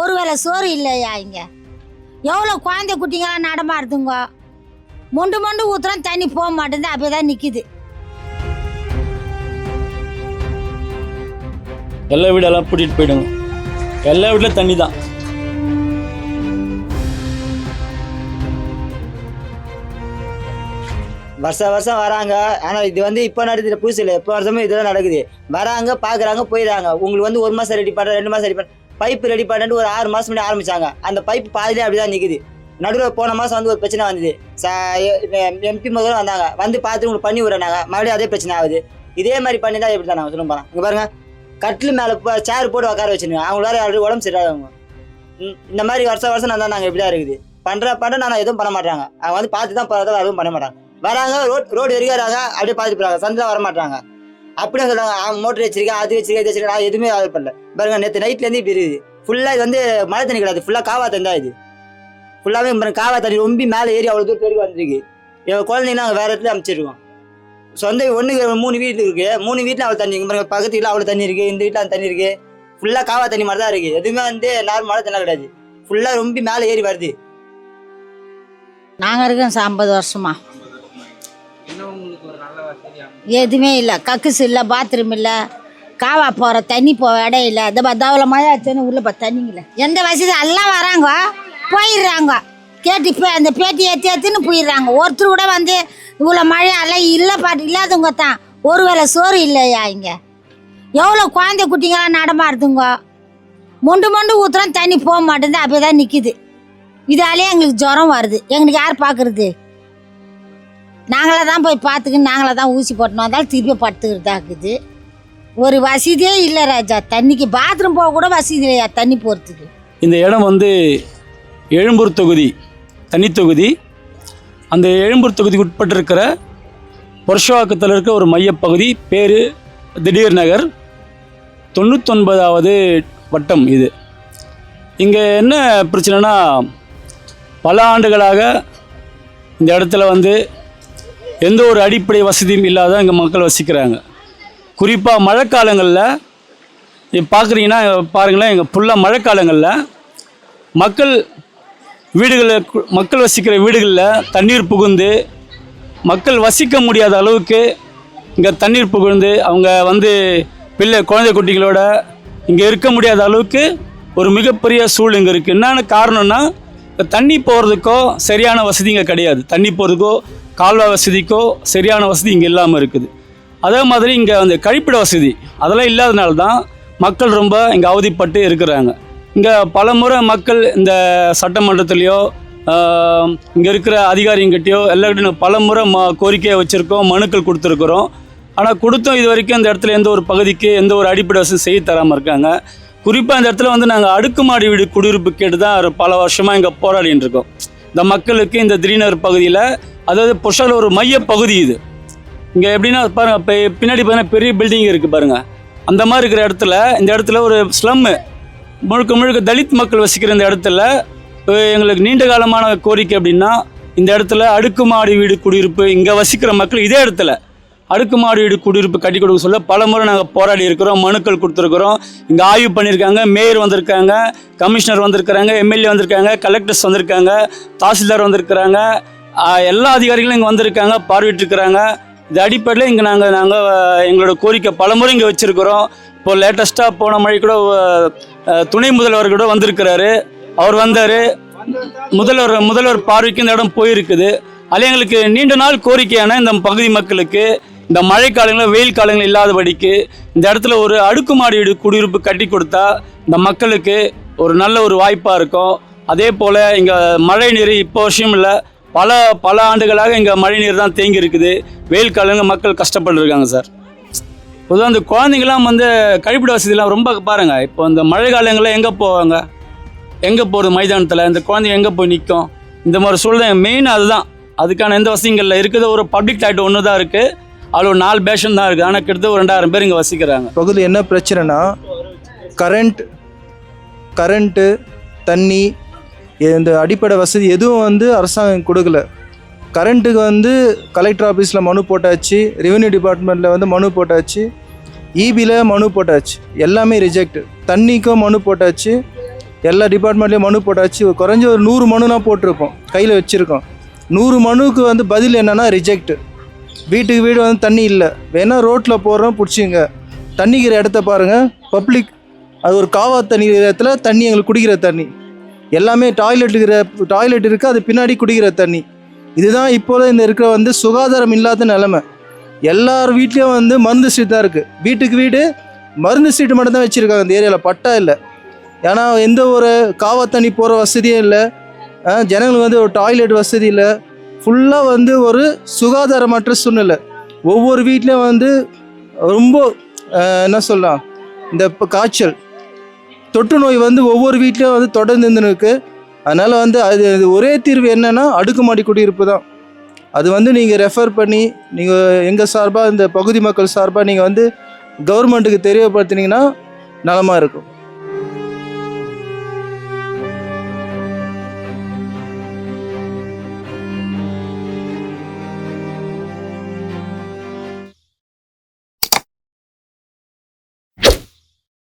ஒரு வேளை சோறு இல்லையா இங்கே? எவ்வளோ குழந்தை குட்டிங்களாம் நடமாடுதுங்க மொண்டு மொண்டு ஊத்துறோம் தண்ணி போக மாட்டேங்குது அப்படியே தான் நிற்கிது எல்லா வீடெல்லாம் கூட்டிகிட்டு போயிடுங்க. எல்லா வீட்டிலும் தண்ணி தான் வருஷம் வருஷம் வராங்க. ஆனால் இது வந்து இப்போ நடக்குது புதுசு இல்லை எப்போ வருஷமும் இதெல்லாம் நடக்குது. வராங்க பார்க்குறாங்க போயிடுறாங்க. உங்களுக்கு வந்து ஒரு மாதம் ரெடி பண்ணுறேன் ரெண்டு மாதம் ரெடி பண்ண பைப்பு ரெடி பண்ணிட்டு ஒரு ஆறு மாதம் முன்னாடி ஆரம்பிச்சாங்க. அந்த பைப்பு பாதிலே அப்படி தான் நிற்குது நடுவில் போன மாதம் வந்து ஒரு பிரச்சனை வந்தது. எம்பி முதல்ல வந்தாங்க. வந்து பார்த்து உங்களுக்கு பண்ணி விடுறாங்க மறுபடியும் அதே பிரச்சனை ஆகுது. இதே மாதிரி பண்ணி தான் எப்படி தான் நாங்கள் சொல்லுங்க போகிறோம் இங்கே பாருங்க. கட்டில் மேலே சேர் போட்டு உட்கார வச்சுருங்க அவங்களால யாரும் உடம்பு சரியாகும் இந்த மாதிரி வருஷம் வருஷம் நான் தான் நாங்கள் இப்படி தான் இருக்குது. பண்ணுற பண்ணுற நான் எதுவும் பண்ண மாட்டாங்க. அவங்க வந்து பார்த்து தான் போகிறதால அதுவும் பண்ண மாட்டாங்க. வராங்க ரோட் ரோடு வரைக்கும் அப்படியே பார்த்துட்டு போகிறாங்க சந்தில் வர மாட்டாங்க அப்படியே சொல்றாங்க மோட்டர் வச்சிருக்கேன் அது வச்சிருக்கேன் இது வச்சிருக்கேன். நான் எதுவுமே ஆர்டர் பண்ணல பாருங்க நேற்று நைட்லேருந்து இப்படி இருக்குது. ஃபுல்லாக இது வந்து மழை தண்ணி கிடையாது. ஃபுல்லாக காவா தண்ணி தான் இது. ஃபுல்லாகவே பாருங்க காவா தண்ணி ரொம்ப மேலே ஏறி அவ்வளோ தூரம் வரைக்கும் வந்திருக்கு. எங்கள் குழந்தைங்க நாங்கள் வேறு இடத்துல அமைச்சிருக்கோம் சொந்த ஒன்று மூணு வீடு இருக்கு. மூணு வீட்டில் அவ்வளோ தண்ணி பாருங்க பக்கத்து வீட்டில் அவ்வளோ தண்ணி இருக்குது இந்த வீட்டில் அந்த தண்ணி இருக்குது ஃபுல்லாக காவா தண்ணி மாதிரி தான் இருக்குது எதுவுமே வந்து நார்மல் மழை தண்ணி கிடையாது. ஃபுல்லாக ரொம்ப மேலே ஏறி வருது. நாங்கள் இருக்கோம் ஐம்பது வருஷமா. எதுவுமே இல்லை. கக்குஸ் இல்லை பாத்ரூம் இல்லை காவா போகிற தண்ணி போக இடம் இல்லை. இந்த தவளை மழை ஆச்சுன்னு உள்ள பா தண்ணிங்கள இல்லை. எந்த வசதி? எல்லாம் வராங்க. போயிடுறாங்க. கேட்டு போய் அந்த பேட்டி ஏற்றி ஏற்றுன்னு போயிடுறாங்க. ஒருத்தர் கூட வந்து இவ்வளோ மழை எல்லாம் இல்லை பாட்டு இல்லாதவங்க தான். ஒரு வேளை சோறு இல்லையா இங்கே? எவ்வளோ குழந்தை குட்டிங்களாம் நடமாடுதுங்க மொண்டு மொண்டு ஊற்றுறோம் தண்ணி போக மாட்டேங்குது அப்படியே தான் நிற்கிது இதாலே எங்களுக்கு ஜுரம் வருது. எங்களுக்கு யார் பார்க்குறது நாங்களே தான் போய் பார்த்துக்கின்னு நாங்களே தான் ஊசி போட்டணும் வந்தாலும் திருப்பி படுத்துக்கிறதா இருக்குது ஒரு வசதியே இல்லை ராஜா. தண்ணிக்கு பாத்ரூம் போக கூட வசதி இல்லையா? தண்ணி போகிறதுக்கு இந்த இடம் வந்து எழும்பூர் தொகுதி தனி தொகுதி. அந்த எழும்பூர் தொகுதிக்கு உட்பட்டிருக்கிற புரஷவாக்கத்தில் இருக்க ஒரு மையப்பகுதி பேர் திடீர் நகர். தொண்ணூத்தொன்பதாவது வட்டம் இது. இங்கே என்ன பிரச்சனைனா பல ஆண்டுகளாக இந்த இடத்துல வந்து எந்த ஒரு அடிப்படை வசதியும் இல்லாத இங்கே மக்கள் வசிக்கிறாங்க. குறிப்பாக மழைக்காலங்களில் பார்க்குறீங்கன்னா பாருங்களேன் எங்கள் ஃபுல்லாக மழைக்காலங்களில் மக்கள் வீடுகளில் மக்கள் வசிக்கிற வீடுகளில் தண்ணீர் புகுந்து மக்கள் வசிக்க முடியாத அளவுக்கு இங்கே தண்ணீர் புகுந்து அவங்க வந்து பிள்ளை குழந்தை குட்டிகளோட இங்கே இருக்க முடியாத அளவுக்கு ஒரு மிகப்பெரிய சூழ் இங்கே இருக்குது என்னென்ன காரணம்னா இப்போ தண்ணி போகிறதுக்கோ சரியான வசதி இங்கே கிடையாது. தண்ணி போகிறதுக்கோ கால்வாய் வசதிக்கோ சரியான வசதி இங்கே இல்லாமல் இருக்குது. அதே மாதிரி இங்கே அந்த கழிப்பிட வசதி அதெல்லாம் இல்லாதனால தான் மக்கள் ரொம்ப இங்கே அவதிப்பட்டு இருக்கிறாங்க. இங்கே பல முறை மக்கள் இந்த சட்டமன்றத்துலேயோ இங்கே இருக்கிற அதிகாரிங்கிட்டையோ எல்லார்கிட்டையும் பல முறை ம கோரிக்கையை வச்சுருக்கோம் மனுக்கள் கொடுத்துருக்குறோம். ஆனால் கொடுத்தோம் இது வரைக்கும் இந்த இடத்துல எந்த ஒரு பகுதிக்கு எந்த ஒரு அடிப்படை வசதி செய்ய தராமல் இருக்காங்க. குறிப்பாக இந்த இடத்துல வந்து நாங்கள் அடுக்குமாடி வீடு குடியிருப்பு கேட்டு தான் பல வருஷமாக இங்கே போராடின்னு இருக்கோம். இந்த மக்களுக்கு இந்த திரிநகர் பகுதியில் அதாவது புஷல் ஒரு மைய பகுதி இது. இங்கே எப்படின்னா பாருங்கள் இப்போ பின்னாடி பார்த்தீங்கன்னா பெரிய பில்டிங் இருக்குது பாருங்கள் அந்த மாதிரி இருக்கிற இடத்துல இந்த இடத்துல ஒரு ஸ்லம்மு முழுக்க முழுக்க தலித் மக்கள் வசிக்கிற இந்த இடத்துல எங்களுக்கு நீண்ட காலமான கோரிக்கை அப்படின்னா இந்த இடத்துல அடுக்குமாடி வீடு குடியிருப்பு இங்கே வசிக்கிற மக்கள் இதே இடத்துல. அடுக்குமாடி வீடு குடியிருப்பு கட்டி கொடுக்க சொல்ல பல முறை நாங்கள் போராடி இருக்கிறோம் மனுக்கள் கொடுத்துருக்குறோம். இங்கே ஆய்வு பண்ணியிருக்காங்க மேயர் வந்திருக்காங்க கமிஷனர் வந்திருக்கிறாங்க எம்எல்ஏ வந்திருக்காங்க கலெக்டர்ஸ் வந்திருக்காங்க தாசில்தார் வந்திருக்கிறாங்க எல்லா அதிகாரிகளும் இங்கே வந்திருக்காங்க பார்வையிட்டிருக்கிறாங்க. இது அடிப்படையில் இங்கே நாங்கள் நாங்கள் எங்களோட கோரிக்கை பலமுறை இங்கே வச்சுருக்கிறோம். இப்போ லேட்டஸ்ட்டாக போன மழை கூட துணை முதல்வர் கூட வந்திருக்கிறாரு. அவர் வந்தார். முதல்வர் முதல்வர் பார்வைக்கு இந்த இடம் போயிருக்குது. அது எங்களுக்கு நீண்ட நாள் கோரிக்கையான இந்த பகுதி மக்களுக்கு. இந்த மழை காலங்களில் வெயில் காலங்கள் இல்லாதபடிக்கு இந்த இடத்துல ஒரு அடுக்குமாடி வீடு குடியிருப்பு கட்டி கொடுத்தா இந்த மக்களுக்கு ஒரு நல்ல ஒரு வாய்ப்பாக இருக்கும். அதே போல் இங்கே மழை நீர் இப்போ வருஷம் இல்லை பல பல ஆண்டுகளாக இங்கே மழை நீர் தான் தேங்கி இருக்குது. வெயில் காலங்கள் மக்கள் கஷ்டப்பட்டுருக்காங்க சார். பொதுவாக அந்த குழந்தைங்களாம் வந்து கழிப்பிட வசதிலாம் ரொம்ப பாருங்கள் இப்போ இந்த மழை காலங்களில் எங்கே போவாங்க? எங்கே போகிறது மைதானத்தில்? இந்த குழந்தைங்க எங்கே போய் நிற்கும் இந்த மாதிரி சூழ்நிலை மெயின் அதுதான் அதுக்கான எந்த வசதிகளில் இருக்குது ஒரு பப்ளிக் டாய்லெட் ஒன்று தான் இருக்குது அவ்வளோ நாலு பேஷன் தான் இருக்குது ஆனால் கிட்டத்தட்ட ஒரு ரெண்டாயிரம் பேர் இங்கே வசிக்கிறாங்க. பகுதியில் என்ன பிரச்சனைனா கரண்ட் கரண்ட்டு தண்ணி இந்த அடிப்படை வசதி எதுவும் வந்து அரசாங்கம் கொடுக்கல. கரண்ட்டுக்கு வந்து கலெக்டர் ஆஃபீஸில் மனு போட்டாச்சு ரெவென்யூ டிபார்ட்மெண்ட்டில் வந்து மனு போட்டாச்சு இபியில் மனு போட்டாச்சு எல்லாமே ரிஜெக்ட் தண்ணிக்கும் மனு போட்டாச்சு எல்லா டிபார்ட்மெண்ட்லேயும் மனு போட்டாச்சு. குறைஞ்ச ஒரு நூறு மனுலாம் போட்டிருப்போம் கையில் வச்சுருக்கோம். நூறு மனுக்கு வந்து பதில் என்னென்னா ரிஜெக்ட் வீட்டுக்கு வீடு வந்து தண்ணி இல்லை. வேணால் ரோட்டில் போடுறோம் பிடிச்சிங்க. தண்ணிக்கிற இடத்த பாருங்கள் பப்ளிக் அது ஒரு காவா தண்ணி இடத்துல தண்ணி எங்களுக்கு குடிக்கிற தண்ணி. எல்லாமே டாய்லெட் இருக்கிற டாய்லெட் இருக்குது அது பின்னாடி குடிக்கிற தண்ணி. இதுதான் இப்போது இந்த இருக்கிற வந்து சுகாதாரம் இல்லாத நிலமை. எல்லார் வீட்லேயும் வந்து மருந்து சீட் தான் இருக்குது வீட்டுக்கு வீடு மருந்து சீட்டு மட்டும் தான் வச்சுருக்காங்க இந்த ஏரியாவில் பட்டா இல்லை. ஏன்னா எந்த ஒரு காவா தண்ணி போகிற வசதியும் இல்லை. ஜனங்களுக்கு வந்து ஒரு டாய்லெட் வசதி இல்லை. ஃபுல்லாக வந்து ஒரு சுகாதாரமற்ற சூழ்நிலை. ஒவ்வொரு வீட்லேயும் வந்து ரொம்ப என்ன சொல்லலாம் இந்த இப்போ காய்ச்சல். தொற்று நோய் வந்து ஒவ்வொரு வீட்லேயும் வந்து தொடர்ந்து இருக்கு அதனால் வந்து அது ஒரே தீர்வு என்னென்னா அடுக்குமாடி குடியிருப்பு தான். அது வந்து நீங்கள் ரெஃபர் பண்ணி நீங்கள் எங்கள் சார்பாக இந்த பகுதி மக்கள் சார்பாக நீங்கள் வந்து கவர்மெண்ட்டுக்கு தெரியப்படுத்தினீங்கன்னா நலமாக இருக்கும்.